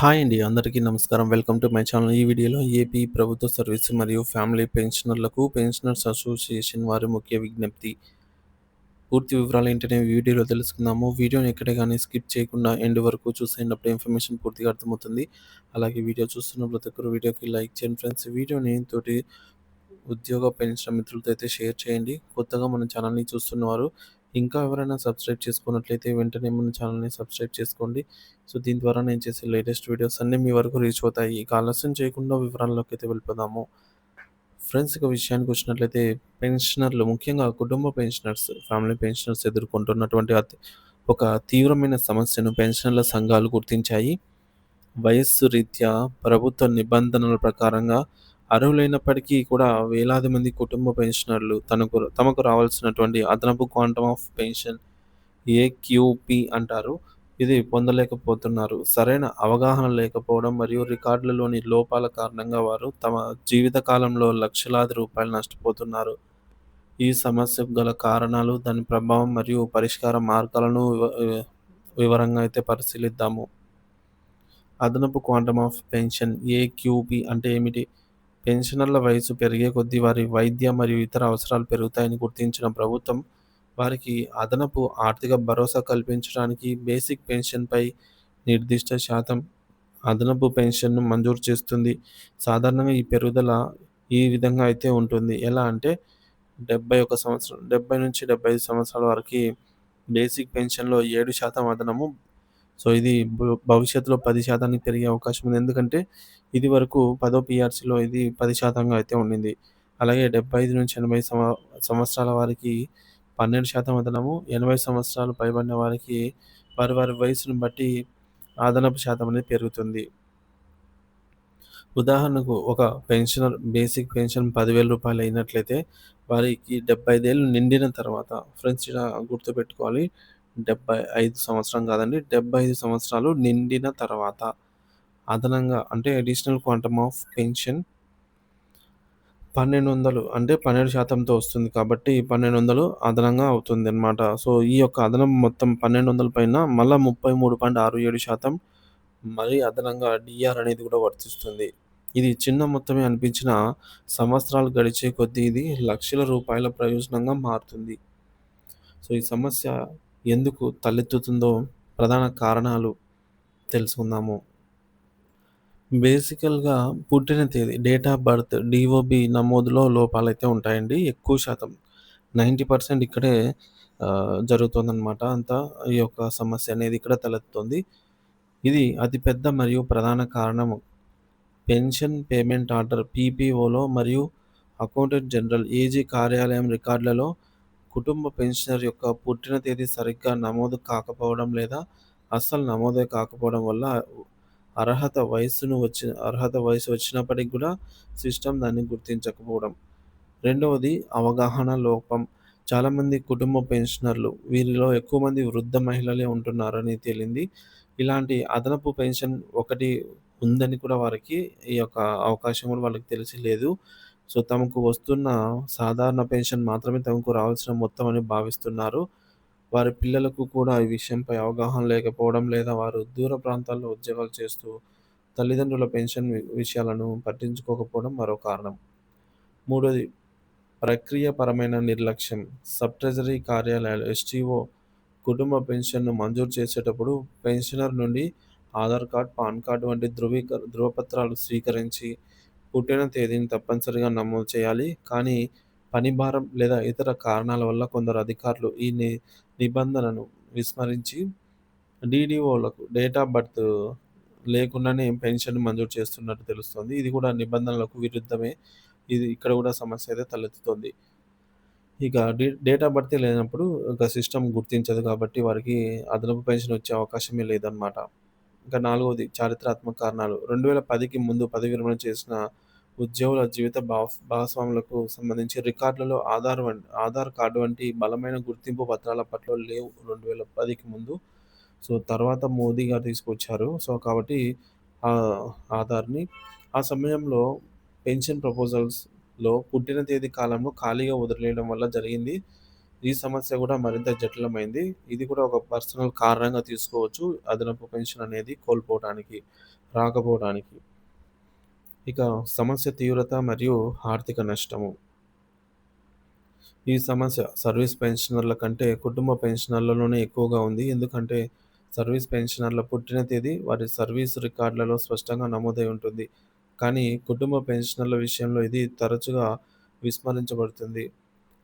Hi అండి. అందరికీ నమస్కారం. Welcome to my channel. ఈ వీడియోలో ఏపీ ప్రభుత్వ సర్వీస్ మరియు ఫ్యామిలీ పెన్షనర్లకు పెన్షనర్స్ అసోసియేషన్ వారి ముఖ్య విజ్ఞప్తి. పూర్తి వివరాలు ఏంటనే వీడియోలో తెలుసుకుందాము. వీడియోని ఎక్కడ కానీ స్కిప్ చేయకుండా ఎండ్ వరకు చూసేటప్పుడు ఇన్ఫర్మేషన్ పూర్తిగా అర్థమవుతుంది. అలాగే వీడియో చూస్తున్న ప్రతి ఒక్కరు వీడియోకి లైక్ చేయండి ఫ్రెండ్స్. వీడియోని తోటి ఉద్యోగ పెన్షన్ మిత్రులతో అయితే షేర్ చేయండి. కొత్తగా మన ఛానల్‌ని చూస్తున్నవారు ఇంకా ఎవరైనా సబ్స్క్రైబ్ చేసుకున్నట్లయితే వెంటనే మన ఛానల్‌ని సబ్స్క్రైబ్ చేసుకోండి. సో, దీని ద్వారా నేను చేసే లేటెస్ట్ వీడియోస్ అన్నీ మీ వరకు రీచ్ అవుతాయి. ఇక ఆలస్యం చేయకుండా వివరాల్లోకి అయితే వెళ్ళిపోదాము. ఫ్రెండ్స్ ఇక విషయానికి వచ్చినట్లయితే పెన్షనర్లు ముఖ్యంగా కుటుంబ పెన్షనర్స్, ఫ్యామిలీ పెన్షనర్స్ ఎదుర్కొంటున్నటువంటి ఒక తీవ్రమైన సమస్యను పెన్షనర్ల సంఘాలు గుర్తించాయి. వయస్సు రీత్యా ప్రభుత్వ నిబంధనల ప్రకారంగా అర్హులైనప్పటికీ కూడా వేలాది మంది కుటుంబ పెన్షనర్లు తనకు తమకు రావాల్సినటువంటి అదనపు క్వాంటమ్ ఆఫ్ పెన్షన్ ఏక్యూపి అంటారు. ఇది పొందలేకపోతున్నారు. సరైన అవగాహన లేకపోవడం మరియు రికార్డులలోని లోపాల కారణంగా వారు తమ జీవితకాలంలో లక్షలాది రూపాయలు నష్టపోతున్నారు. ఈ సమస్యకు గల కారణాలు, దాని ప్రభావం మరియు పరిష్కార మార్గాలను వివరంగా అయితే పరిశీలిద్దాము. అదనపు క్వాంటమ్ ఆఫ్ పెన్షన్ ఏక్యూపి అంటే ఏమిటి? పెన్షనర్ల వయసు పెరిగే కొద్దీ వారి వైద్య మరియు ఇతర అవసరాలు పెరుగుతాయని గుర్తించిన ప్రభుత్వం వారికి అదనపు ఆర్థిక భరోసా కల్పించడానికి బేసిక్ పెన్షన్‌పై నిర్దిష్ట శాతం అదనపు పెన్షన్‌ను మంజూరు చేస్తుంది. సాధారణంగా ఈ పెరుగుదల ఈ విధంగా అయితే ఉంటుంది. ఎలా అంటే 71 సంవత్సరం 70-75 సంవత్సరాల వరకి బేసిక్ పెన్షన్‌లో ఏడు శాతం అదనము. సో, ఇది భవిష్యత్తులో 10% పెరిగే అవకాశం ఉంది. ఎందుకంటే ఇదివరకు పదో పీఆర్సీలో ఇది పది శాతంగా అయితే ఉండింది. అలాగే 75-80 సంవ సంవత్సరాల వారికి 12% అదనము. 80 సంవత్సరాలు పైబడిన వారికి వారి వారి వయసును బట్టి అదనపు శాతం అనేది పెరుగుతుంది. ఉదాహరణకు ఒక పెన్షనర్ బేసిక్ పెన్షన్ పదివేల రూపాయలు అయినట్లయితే వారికి డెబ్బై ఐదేళ్ళు నిండిన తర్వాత ఫ్రెండ్స్ ఇలా గుర్తుపెట్టుకోవాలి. 75 సంవత్సరం కాదండి. 75 సంవత్సరాలు నిండిన తర్వాత అదనంగా అంటే అడిషనల్ క్వాంటమ్ ఆఫ్ పెన్షన్ 1200 అంటే పన్నెండు శాతంతో వస్తుంది కాబట్టి 1200 అదనంగా అవుతుంది అనమాట సో, ఈ యొక్క అదనం మొత్తం 1200 పైన మళ్ళీ ముప్పై మూడు పాయింట్ ఆరు ఏడు శాతం మరీ అదనంగా డిఆర్ అనేది కూడా వర్తిస్తుంది. ఇది చిన్న మొత్తమే అనిపించిన సంవత్సరాలు గడిచే కొద్దీ ఇది లక్షల రూపాయల ప్రయోజనంగా మారుతుంది. సో, ఈ సమస్య ఎందుకు తలెత్తుతుందో ప్రధాన కారణాలు తెలుసుకుందాము. బేసికల్‌గా పుట్టిన తేదీ డేట్ ఆఫ్ బర్త్ డీఓబీ నమోదులో లోపాలైతే ఉంటాయండి. ఎక్కువ శాతం 90% ఇక్కడే జరుగుతుందన్నమాట. అంతా ఈ యొక్క సమస్య అనేది ఇక్కడ తలెత్తుంది ఇది అతిపెద్ద మరియు ప్రధాన కారణము. పెన్షన్ పేమెంట్ ఆర్డర్ పీపీఓలో మరియు అకౌంటెంట్ జనరల్ ఏజీ కార్యాలయం రికార్డులలో కుటుంబ పెన్షనర్ యొక్క పుట్టిన తేదీ సరిగ్గా నమోదు కాకపోవడం లేదా అస్సలు నమోదే కాకపోవడం వల్ల అర్హత వయసును వచ్చి అర్హత వయసు వచ్చినప్పటికి కూడా సిస్టమ్ దాన్ని గుర్తించకపోవడం. రెండవది అవగాహన లోపం. చాలామంది కుటుంబ పెన్షనర్లు వీరిలో ఎక్కువ మంది వృద్ధ మహిళలే ఉంటున్నారని తేలింది. ఇలాంటి అదనపు పెన్షన్ ఒకటి ఉందని కూడా వారికి ఈ యొక్క అవకాశం కూడా వాళ్ళకి తెలిసి లేదు. సో, తమకు వస్తున్న సాధారణ పెన్షన్ మాత్రమే తమకు రావాల్సిన మొత్తం అని భావిస్తున్నారు. వారి పిల్లలకు కూడా ఈ విషయంపై అవగాహన లేకపోవడం లేదా వారు దూర ప్రాంతాల్లో ఉద్యోగాలు చేస్తూ తల్లిదండ్రుల పెన్షన్ విషయాలను పట్టించుకోకపోవడం మరో కారణం. మూడోది ప్రక్రియపరమైన నిర్లక్ష్యం. సబ్ ట్రెజరీ కార్యాలయాలు ఎస్టీఓ కుటుంబ పెన్షన్‌ను మంజూరు చేసేటప్పుడు పెన్షనర్ నుండి ఆధార్ కార్డ్, పాన్ కార్డ్ వంటి ధృవీకర ధృవపత్రాలు స్వీకరించి పుట్టిన తేదీని తప్పనిసరిగా నమోదు చేయాలి. కానీ పని భారం లేదా ఇతర కారణాల వల్ల కొందరు అధికారులు ఈ ని నిబంధనను విస్మరించి డీడీఓలకు డేట్ ఆఫ్ బర్త్ లేకుండానే పెన్షన్ మంజూరు చేస్తున్నట్టు తెలుస్తోంది. ఇది కూడా నిబంధనలకు విరుద్ధమే. ఇది ఇక్కడ కూడా సమస్య అయితే తలెత్తుతోంది. ఇక డే డేట్ ఆఫ్ బర్తే లేనప్పుడు ఇక సిస్టమ్ గుర్తించదు కాబట్టి వారికి అదనపు పెన్షన్ వచ్చే అవకాశమే లేదన్నమాట. ఇంకా నాలుగవది చారిత్రాత్మక కారణాలు. 2010కి ముందు పదవి విరమణ చేసిన ఉద్యోగుల జీవిత భావ్ భాగస్వాములకు సంబంధించి రికార్డులలో ఆధార్ ఆధార్ కార్డు వంటి బలమైన గుర్తింపు పత్రాల పట్ల లేవు 2010కి ముందు. సో, తర్వాత మోదీ గారు తీసుకొచ్చారు. సో, కాబట్టి ఆధార్‌ని ఆ సమయంలో పెన్షన్ ప్రపోజల్స్‌లో పుట్టిన తేదీ కాలంలో ఖాళీగా వదిలేయడం వల్ల జరిగింది. ఈ సమస్య కూడా మరింత జటిలమైంది. ఇది కూడా ఒక పర్సనల్ కారణంగా తీసుకోవచ్చు. అదనపు పెన్షన్ అనేది కోల్పోవడానికి రాకపోవడానికి. ఇక సమస్య తీవ్రత మరియు ఆర్థిక నష్టము. ఈ సమస్య సర్వీస్ పెన్షనర్ల కంటే కుటుంబ పెన్షనర్లలోనే ఎక్కువగా ఉంది. ఎందుకంటే సర్వీస్ పెన్షనర్ల పుట్టిన తేదీ వారి సర్వీస్ రికార్డులలో స్పష్టంగా నమోదై ఉంటుంది. కానీ కుటుంబ పెన్షనర్ల విషయంలో ఇది తరచుగా విస్మరించబడుతుంది.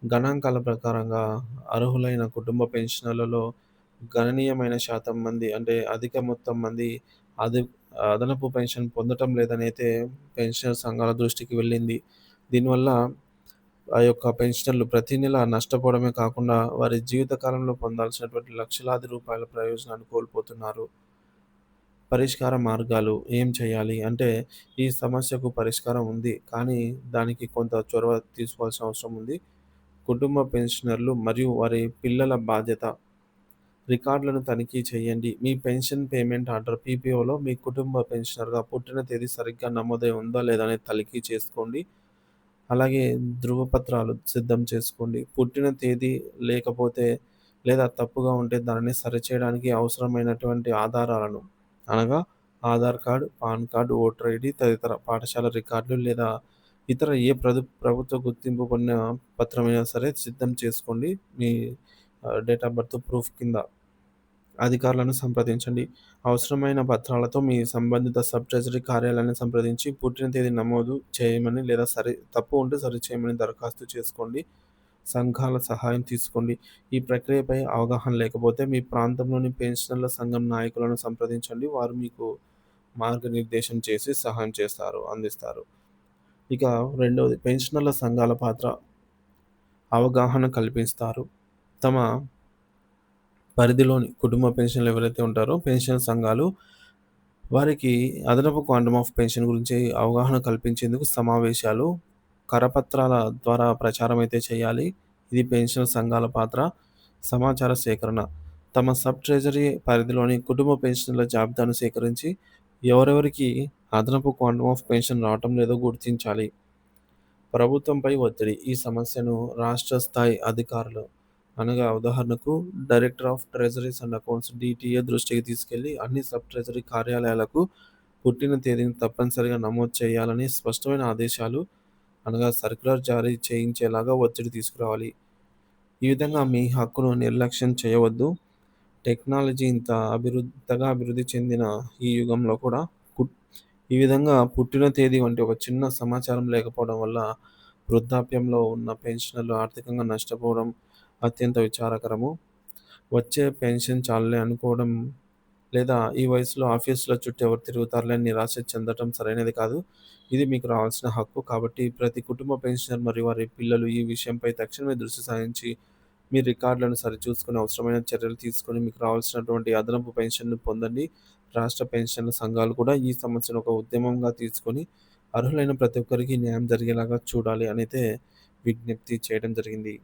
గణాంకాల ప్రకారంగా అర్హులైన కుటుంబ పెన్షనర్లలో గణనీయమైన శాతం మంది అంటే అధిక మొత్తం మంది అది అదనపు పెన్షన్ పొందటం లేదనైతే పెన్షనర్ సంఘాల దృష్టికి వెళ్ళింది. దీనివల్ల ఆ యొక్క పెన్షనర్లు ప్రతి నెల నష్టపోవడమే కాకుండా వారి జీవితకాలంలో పొందాల్సినటువంటి లక్షలాది రూపాయల ప్రయోజనాన్ని కోల్పోతున్నారు. పరిష్కార మార్గాలు ఏం చేయాలి? అంటే ఈ సమస్యకు పరిష్కారం ఉంది. కానీ దానికి కొంత చొరవ తీసుకోవాల్సిన అవసరం ఉంది. కుటుంబ పెన్షనర్లు మరియు వారి పిల్లల బాధ్యత. రికార్డులను తనిఖీ చేయండి. మీ పెన్షన్ పేమెంట్ ఆర్డర్ పీపీఓలో మీ కుటుంబ పెన్షనర్‌గా పుట్టిన తేదీ సరిగ్గా నమోదై ఉందా లేదా అనేది తనిఖీ చేసుకోండి. అలాగే ధృవపత్రాలు సిద్ధం చేసుకోండి. పుట్టిన తేదీ లేకపోతే లేదా తప్పుగా ఉంటే దానిని సరిచేయడానికి అవసరమైనటువంటి ఆధారాలను అనగా Aadhaar card PAN card voter ID తదితర పాఠశాల రికార్డులు లేదా ఇతర ఏ ప్రభు ప్రభుత్వ గుర్తింపు పొందిన పత్రమైనా సరే సిద్ధం చేసుకోండి. మీ డేట్ ఆఫ్ బర్త్ ప్రూఫ్ కింద. అధికారులను సంప్రదించండి. అవసరమైన పత్రాలతో మీ సంబంధిత సబ్ ట్రెజరీ కార్యాలయాన్ని సంప్రదించి పుట్టిన తేదీ నమోదు చేయమని లేదా సరి తప్పు ఉంటే సరిచేయమని దరఖాస్తు చేసుకోండి. సంఘాల సహాయం తీసుకోండి. ఈ ప్రక్రియపై అవగాహన లేకపోతే మీ ప్రాంతంలోని పెన్షనర్ల సంఘం నాయకులను సంప్రదించండి. వారు మీకు మార్గనిర్దేశం చేసి సహాయం చేస్తారు అందిస్తారు. ఇక రెండవది పెన్షనర్ల సంఘాల పాత్ర. అవగాహన కల్పిస్తారు. తమ పరిధిలోని కుటుంబ పెన్షన్లు ఎవరైతే ఉంటారో పెన్షన్ సంఘాలు వారికి అదనపు క్వాంటమ్ ఆఫ్ పెన్షన్ గురించి అవగాహన కల్పించేందుకు సమావేశాలు, కరపత్రాల ద్వారా ప్రచారం అయితే చేయాలి. ఇది పెన్షన్ సంఘాల పాత్ర. సమాచార సేకరణ. తమ సబ్ ట్రెజరీ పరిధిలోని కుటుంబ పెన్షన్ల జాబితాను సేకరించి ఎవరెవరికి అదనపు క్వాంటమ్ ఆఫ్ పెన్షన్ రావటం లేదో గుర్తించాలి. ప్రభుత్వంపై ఒత్తిడి. ఈ సమస్యను రాష్ట్ర స్థాయి అధికారులు అనగా ఉదాహరణకు director of treasuries and accounts DTA దృష్టికి తీసుకెళ్ళి అన్ని సబ్ ట్రెజరీ కార్యాలయాలకు పుట్టిన తేదీని తప్పనిసరిగా నమోదు చేయాలని స్పష్టమైన ఆదేశాలు అనగా సర్క్యులర్ జారీ చేయించేలాగా ఒత్తిడి తీసుకురావాలి. ఈ విధంగా మీ హక్కును నిర్లక్ష్యం చేయవద్దు. టెక్నాలజీ ఇంత అభివృద్ధిగా అభివృద్ధి చెందిన ఈ యుగంలో కూడా కుట్ ఈ విధంగా పుట్టిన తేదీ వంటి ఒక చిన్న సమాచారం లేకపోవడం వల్ల వృద్ధాప్యంలో ఉన్న పెన్షనర్లు ఆర్థికంగా నష్టపోవడం అత్యంత విచారకరము. వచ్చే పెన్షన్ చాలులే అనుకోవడం లేదా ఈ వయసులో ఆఫీసుల చుట్టూ ఎవరు తిరుగుతారులే నిరాశ చెందటం సరైనది కాదు. ఇది మీకు రావాల్సిన హక్కు. కాబట్టి ప్రతి కుటుంబ పెన్షనర్ మరియు వారి పిల్లలు ఈ విషయంపై తక్షణమే దృష్టి సాధించి మీ రికార్డులను సరిచూసుకుని అవసరమైన చర్యలు తీసుకొని మీకు రావాల్సినటువంటి అదనపు పెన్షన్‌ను పొందండి. రాష్ట్ర పెన్షన్ల సంఘాలు కూడా ఈ సమస్యను ఒక ఉద్యమంగా తీసుకొని అర్హులైన ప్రతి ఒక్కరికి న్యాయం జరిగేలాగా చూడాలి అనైతే విజ్ఞప్తి చేయడం జరిగింది.